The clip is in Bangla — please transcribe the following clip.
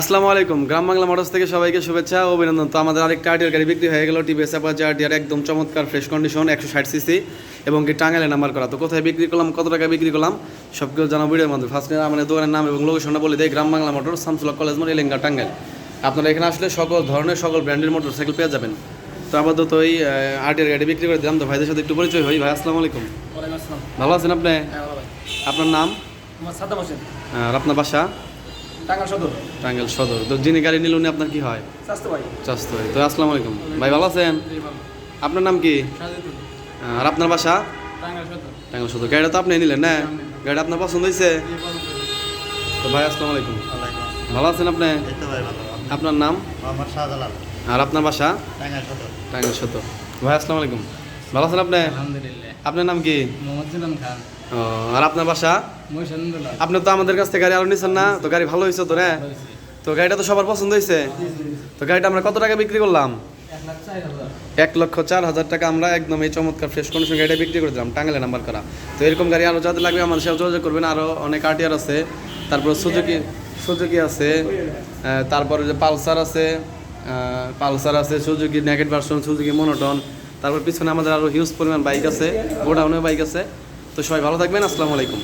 আসসালামু আলাইকুম গ্রাম বাংলা মোটরস থেকে সবাইকে শুভেচ্ছা ও অভিনন্দন। তো আমাদের আরেকটা আরটিআর গাড়ি বিক্রি হয়ে গেল টিভিএস অ্যাপাচি আরটিআর একদম চমৎকার ফ্রেশ কন্ডিশন একশো ষাট সিসি এবং কি টাঙ্গাইলে নাম্বার করা। তো কোথায় বিক্রি করলাম কত টাকা বিক্রি করলাম সব কিছু জানাব ভিডিওর মধ্যে। ফার্স্ট আমাদের দোকানের নাম এবং লোকেশনটা বলে দেয় গ্রাম বাংলা মোটর শামসুল্লাহ কলেজ মোড় এলেঙ্গা টাঙ্গাইল। আপনারা এখানে আসলে সকল ধরনের সকল ব্র্যান্ডের মোটর সাইকেল পেয়ে যাবেন। তো আপাতত ওই আরটিআর গাড়ি বিক্রি করে দিলাম তো ভাইদের সাথে একটু পরিচয় হই। ভাই আসসালামু আলাইকুম। ভালো আছেন আপনি? হ্যাঁ আপনার নাম? আপনার বাসা? টাঙ্গাল সদর। টাঙ্গাইল সদর। তো যিনি গাড়ি নিল উনি আপনার কি হয়? স্বাস্থ্য ভাই। হয় তো আসসালামু আলাইকুম। ভাই ভালো আছেন? আপনার নাম কি? আর আপনার বাসা? টাঙ্গাইল সদর। গাড়িটা তো আপনি নিলেন না? গাড়িটা আপনার পছন্দ হয়েছে? তো ভাই আসসালামু আলাইকুম। ভালো আছেন আপনি? এই তো ভাই ভালো। আপনার নাম? শাহজালাল। আর আপনার বাসা? টাঙ্গাইল সদর। টাঙ্গাইল সদর। ভাই আসসালামু আলাইকুম। ভালো আছেন আপনি? আলহামদুলিল্লাহ। আপনার নাম কি? মোহাম্মদ খান। ও, আর আপনার বাসা? আপনি তো আমাদের কাছ থেকে গাড়ি আরও নিচ্ছেন না? তো গাড়ি ভালো হয়েছে তো রে? তো গাড়িটা তো সবার পছন্দ হয়েছে? তো গাড়িটা আমরা কত টাকা বিক্রি করলাম? এক লক্ষ চার হাজার টাকা আমরা একদম এই চমৎকার ফ্রেশ কন্ডিশন গাড়িটা বিক্রি করে দিলাম টাঙ্গালে নাম্বার করা। তো এরকম গাড়ি আরও যাদের লাগবে আমাদের সাথে যোগাযোগ করবেন আরও অনেক আরটিআর আছে। তারপর সুজুকি সুজুকি আছে। তারপরে যে পালসার আছে পালসার আছে সুজুকি নেগেট ভার্সন সুজুকি মনোটন তারপর পিছনে আমাদের আরও হিউজ পরিমাণ বাইক আছে গোডাউনেও বাইক আছে। তো সবাই ভালো থাকবেন, আসসালামু আলাইকুম।